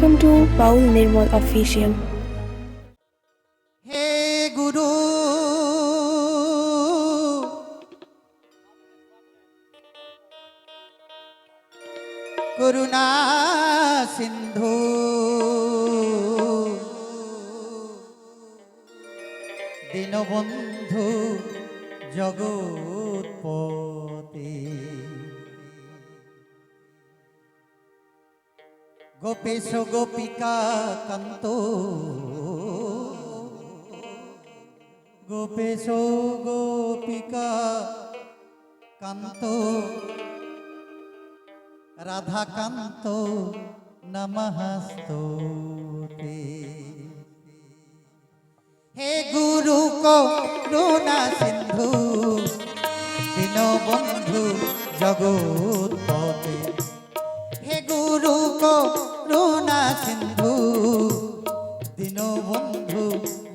Welcome to Paul Nirmal Official. Gopesh গোপিকা কান্ত? গোপেশ গোপিকা কান্ত। রাধাকান্ত নমস্তে হে গুরু করুণা সিন্ধু দীনবন্ধু জগৎপতি হে গুরু করুণা সিন্ধু দীনবন্ধু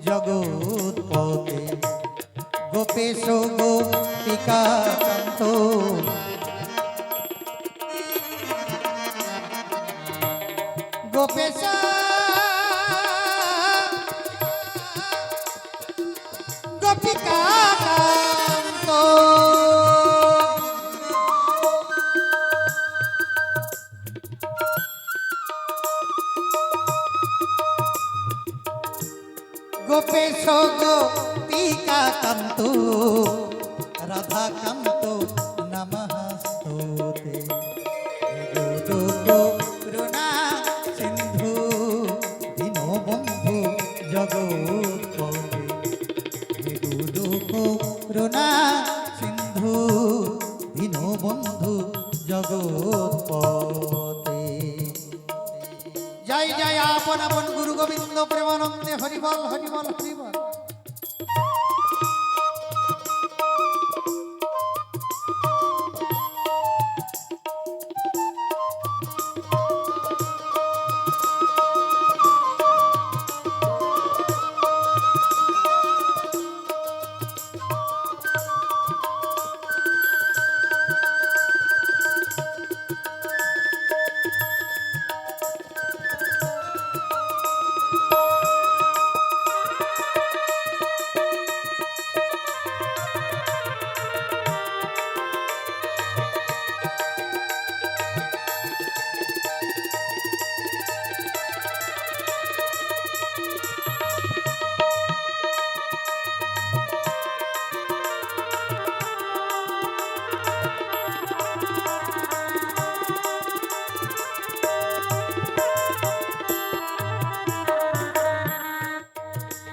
জগৎপতি গোপেশ গোপিকা কান্ত। গোপেশ প্রেমানন্দে হরিবল হরিবল।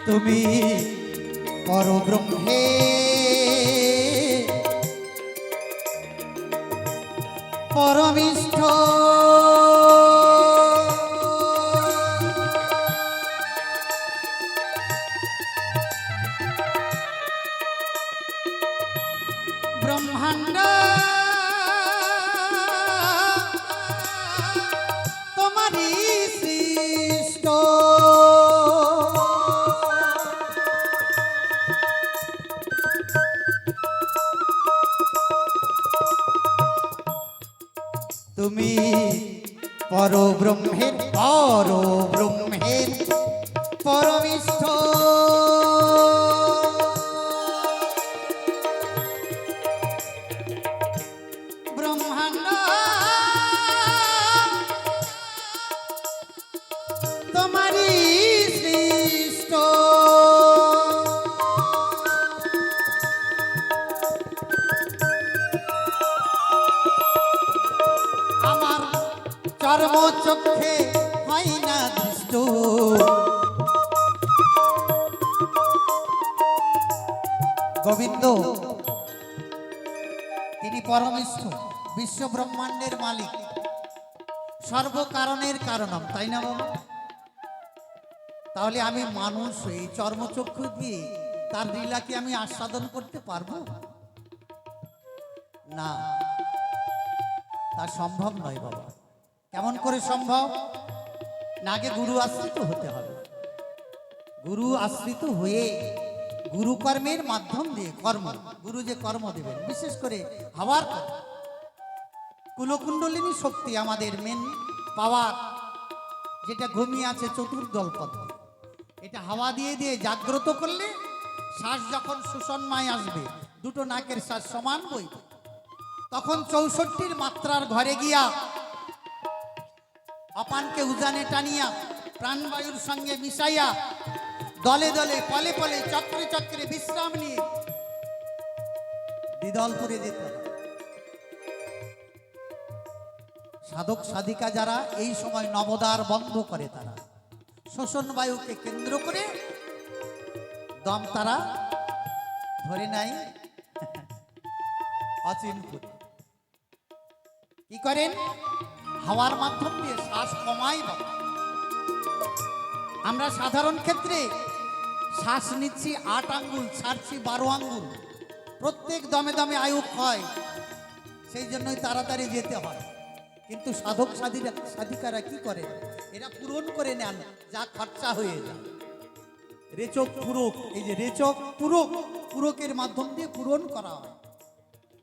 তুমি পরব্রহ্মে। পরমিষ্ঠ তুমি পরব্রহ্মের পরব্রহ্মের চর্ম চক্ষে হয় না দৃষ্ট। গোবিন্দ, তিনি পরমিষ্ঠ বিশ্ব ব্রহ্মাণ্ডের মালিক। সর্বকারণের কারণম, তাই না বাবা? তাহলে আমি মানুষ এই চর্মচক্ষু দিয়ে তার লীলাকে আমি আস্বাদন করতে পারব? না, তা সম্ভব নয় বাবা। কেমন করে সম্ভব? না, আগে গুরু আশ্রিত হতে হবে। গুরু আশ্রিত হয়ে গুরু কর্মের মাধ্যম দিয়ে কর্ম, গুরু যে কর্ম দেবেন, বিশেষ করে হওয়ার কুলকুণ্ডলিনী শক্তি আমাদের মেন পাওয়ার যেটা ঘুমিয়ে আছে চতুর্দল পথ এটা হাওয়া দিয়ে দিয়ে জাগ্রত করলে শ্বাস যখন সুষন্মায় আসবে, দুটো নাকের শ্বাস সমান বইবে। তখন চৌষট্টির মাত্রার ঘরে গিয়া অপানকে উজানে টানিয়া প্রাণবায়ুর সঙ্গে মিশাইয়া দলে দলে, পলে পলে, চক্রে চক্রে বিশ্রাম নিয়ে দ্বিদলপুরে যেতে। হয় সাধক সাধিকা যারা, এই সময় নবদার বন্ধ করে তারা। শোষণ বায়ুকে কেন্দ্র করে দম তারা ধরে নাই অচিনপুরে। কি করেন? হাওয়ার মাধ্যম দিয়ে শ্বাস কমাই বাবা। আমরা সাধারণ ক্ষেত্রে শ্বাস নিচ্ছি আট আঙ্গুল, ছাড়ছি বারো আঙ্গুল। প্রত্যেক দমে দমে আয়ু হয় সেই জন্যই তাড়াতাড়ি যেতে হয়। কিন্তু সাধক সাধিরা, সাধিকারা কি করে? এরা পূরণ করে নেন, যা খরচা হয়ে যায়। রেচক পূরক, এই যে রেচক পূরক, পূরকের মাধ্যম দিয়ে পূরণ করা হয়।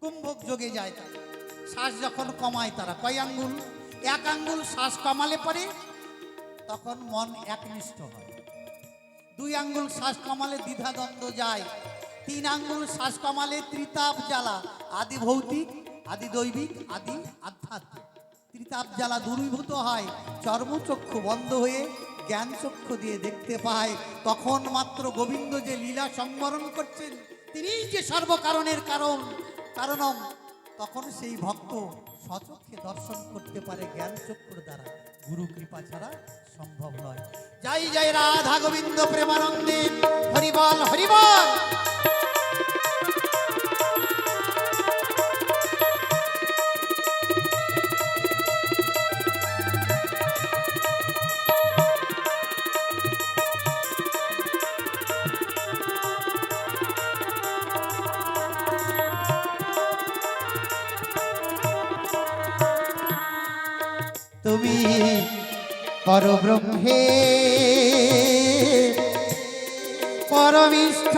কুম্ভক যোগে যায় তারা। শ্বাস যখন কমায় তারা, কয় আঙ্গুল? এক আঙ্গুল শ্বাস কমালে পরে তখন মন একনিষ্ঠ হয়। দুই আঙ্গুল শ্বাস কমালে দ্বিধাদ্বন্দ্ব যায়, তিন আঙ্গুল শ্বাস কমালে ত্রিতাপ জ্বালা, আদি ভৌতিক, আদি দৈবিক, আদি আধ্যাত্মিক। ত্রিতাপ জ্বালা দূরীভূত হয় চর্মচক্ষু বন্ধ হয়ে জ্ঞান চক্ষু দিয়ে দেখতে পায়। তখন মাত্র গোবিন্দ যে লীলা সংবরণ করছেন, তিনিই যে সর্বকারণের কারণ, কারণম। তখন সেই ভক্ত সচক্ষে দর্শন করতে পারে জ্ঞান চক্র দ্বারা। গুরু কৃপা ছাড়া সম্ভব নয়। জয় জয় রাধা গোবিন্দ প্রেমানন্দে। হরিবল হরিবল! তুমি পরব্রহ্মে। পরমিষ্ঠ।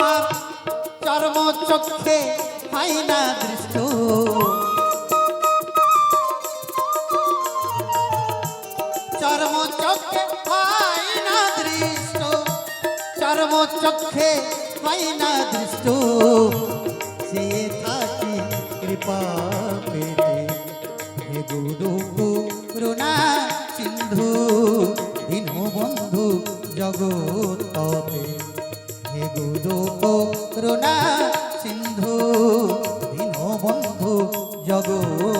আমার চর্ম চক্ষে হয় না দৃষ্ট। চর্ম চক্ষে হয় না দৃষ্ট। চর্ম চক্ষে হয় না দৃষ্ট। সে থাকি কৃপা পেতে। হে গুরু করুণা সিন্ধু দীন বন্ধু জগৎ তপে। গুরু করুণা সিন্ধু দীন বন্ধু জগৎ।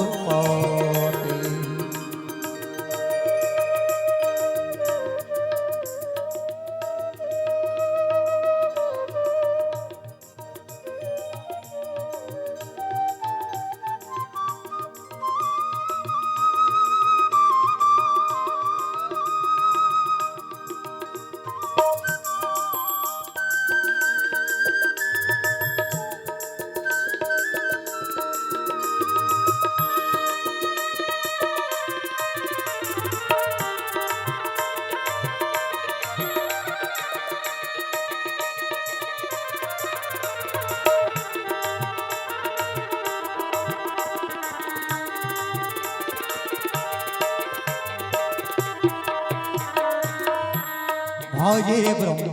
ভজে ব্রহ্ম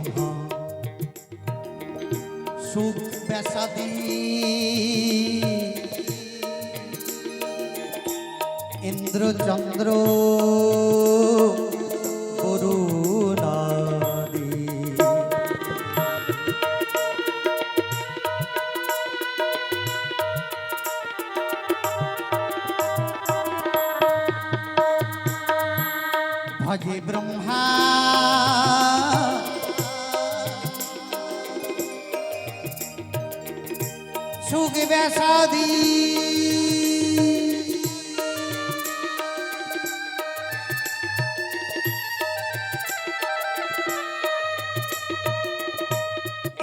সুখ বেসাদি ইন্দ্রচন্দ্র করুণাদি ভজে ব্যাসাদি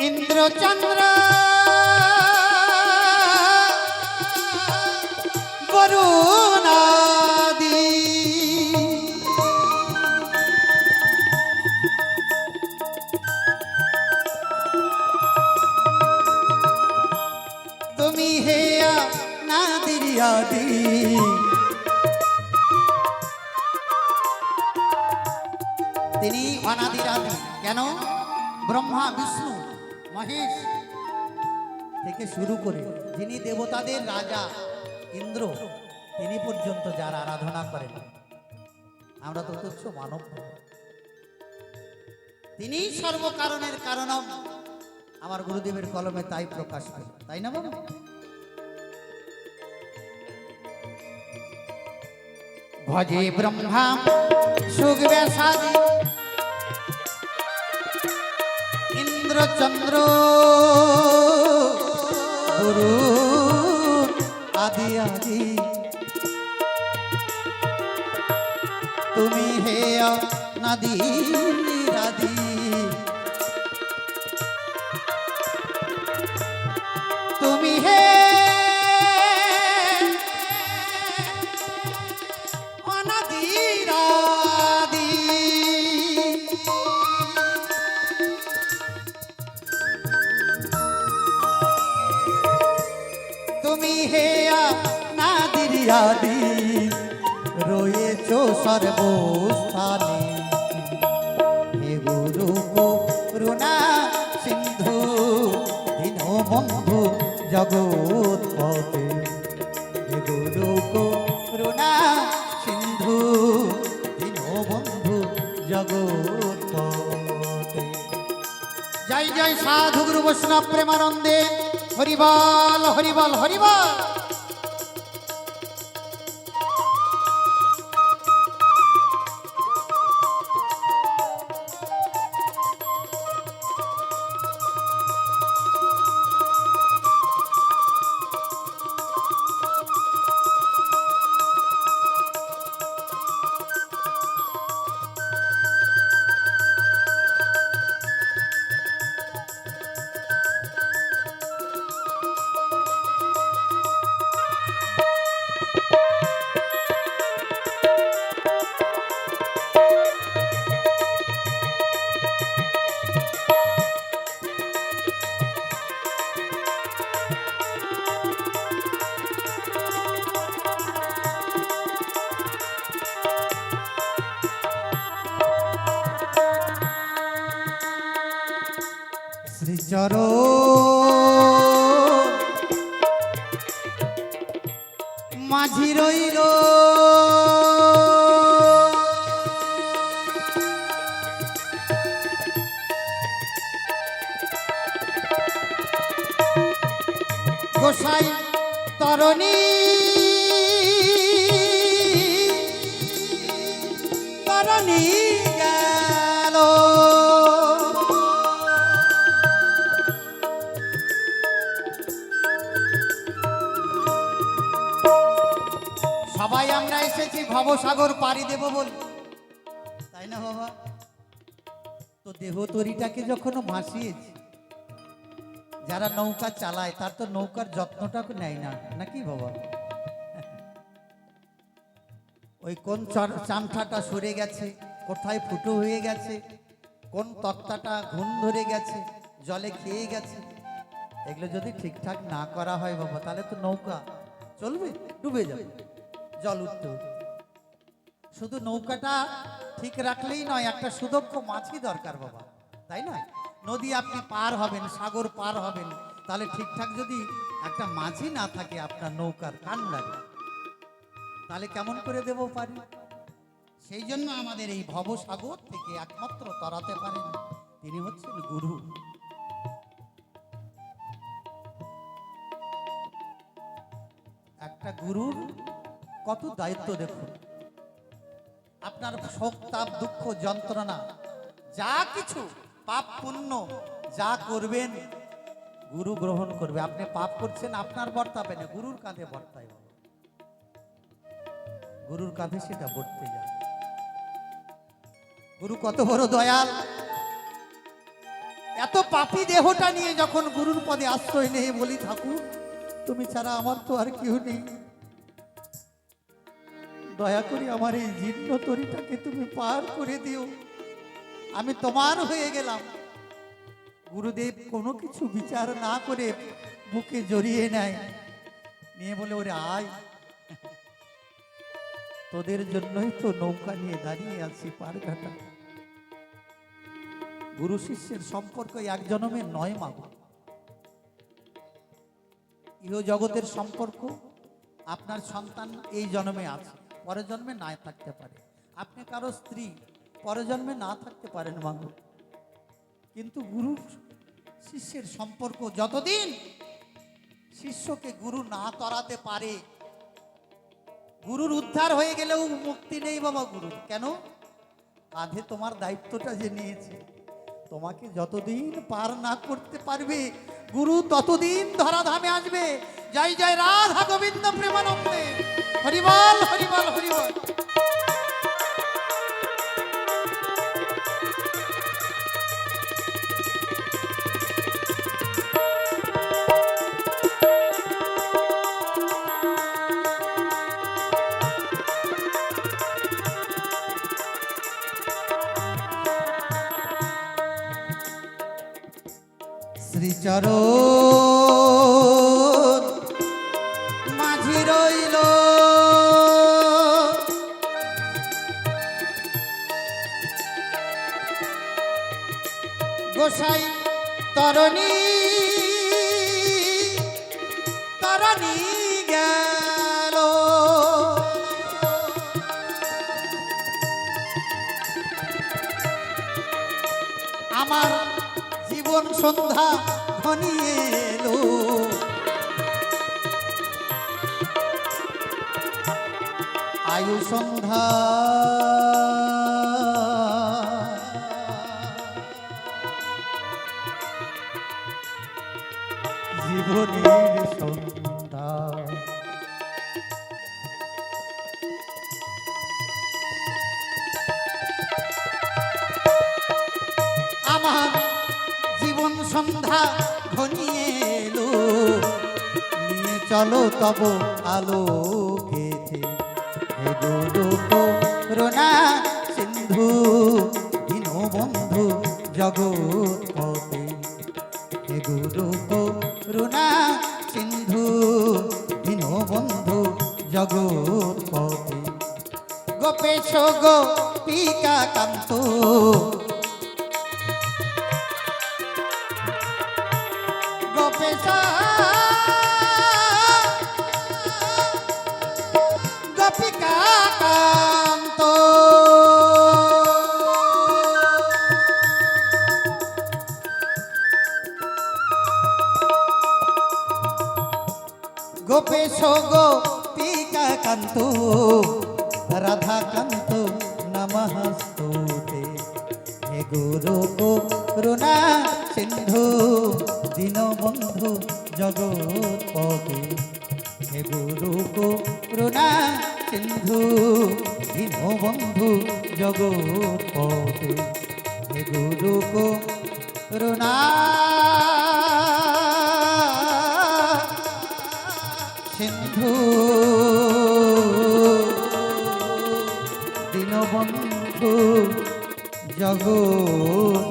ইন্দ্রচন্দ্র থেকে শুরু করে যিনি দেবতাদের রাজা, ইন্দ্র, তিনি পর্যন্ত যার আরাধনা করেন। আমরা তো তুচ্ছ মানব। তিনি সর্বকারণের কারণম। আমার গুরুদেবের কলমে তাই প্রকাশ পেল তাই না বাবা? ভজে ব্রহ্মা সুগবে সুখব্যাসাদি ইন্দ্রচন্দ্র আদি। তুমি হে নদী রাধি তুমি হে পথে জয় জয় সাধু গুরু বৈষ্ণব প্রেমানন্দে। হরিবল হরিবল হরিবল। তরিটাকে যখন ভাসিয়েছি, যারা নৌকা চালায়, তার তো নৌকার যত্নটা নেয় না, নাকি বাবা ওই কোন চামঠাটা সরে গেছে, কোথায় ফুটো হয়ে গেছে, কোন তক্তাটা ঘুম ধরে গেছে, জলে খেয়ে গেছে, এগুলো যদি ঠিকঠাক না করা হয় বাবা, তাহলে তো নৌকা চলবে, ডুবে যাবে, জল উঠতে। শুধু নৌকাটা ঠিক রাখলেই নয়, একটা সুদক্ষ মাছই দরকার বাবা তাই না নদী আপনি পার হবেন, সাগর পার হবেন। তাহলে ঠিকঠাক যদি একটা মাঝি না থাকে, আপনার নৌকার কান লাগে। তাহলে কেমন করে দেব পারি? সেই জন্য আমাদের এই ভবসাগর থেকে একমাত্র তরাতে পারেন তিনি হচ্ছেন গুরু। একটা গুরুর কত দায়িত্ব দেখুন। আপনার শোক, তাপ, দুঃখ, যন্ত্রণা, যা কিছু পাপ পুণ্য যা করবেন, গুরু গ্রহণ করবে। আপনি পাপ করছেন, আপনার বর্তাবে না, গুরুর কাঁধে বর্তায়। গুরুর কাঁধে সেটা বর্তে যায় গুরু কত বড় দয়াল। এত পাপি দেহটা নিয়ে যখন গুরুর পদে আশ্রয় নেই, বলি, ঠাকুর, তুমি ছাড়া আমার তো আর কেউ নেই। দয়া করে আমার এই জীর্ণ তরিটাকে তুমি পার করে দিও। আমি তোমার হয়ে গেলাম। গুরুদেব কোনো কিছু বিচার না করে বুকে জড়িয়ে নেয়। নিয়ে বলে, ওরে আয়। তোদের জন্যই তো নৌকা নিয়ে দাঁড়িয়ে আছি পারঘাটা। গুরু শিষ্যের সম্পর্ক এক জনমে নয় মা। ইহ জগতের সম্পর্ক, আপনার সন্তান এই জন্মে আছে, পরের জন্মে নাই থাকতে পারে। আপনি কারও স্ত্রী পরের জন্মে না থাকতে পারেন মাগো। কিন্তু গুরু শিষ্যের সম্পর্ক যতদিন শিষ্যকে গুরু না তরাতে পারে, গুরুর উদ্ধার হয়ে গেলেও মুক্তি নেই বাবা গুরুর। কেন? কাঁধে তোমার দায়িত্বটা যে নিয়েছে, তোমাকে যতদিন পার না করতে পারবে, গুরু ততদিন ধরাধামে আসবে। জয় জয়, রাধা গোবিন্দ প্রেমানন্দে। হরিবল হরিবল হরিবল। গোসাই তরণী তরণী গেল। আমার জীবন সন্ধ্যা ঘনিয়ে এলো। আয়ু সন্ধ্যা জীবন সন্ধ্যা ঘনিয়ে এলো। চলো তব আলো গেছে। করুণা সিন্ধু দীনবন্ধু জগৎপতি জগৎপতি গোপেশ গোপিকা কান্ত। দীনবন্ধু জগৎপতি। হে গুরু করুণা সিন্ধু দীনবন্ধু জগৎপতি। হে গুরু করুণা সিন্ধু দীনবন্ধু জগৎ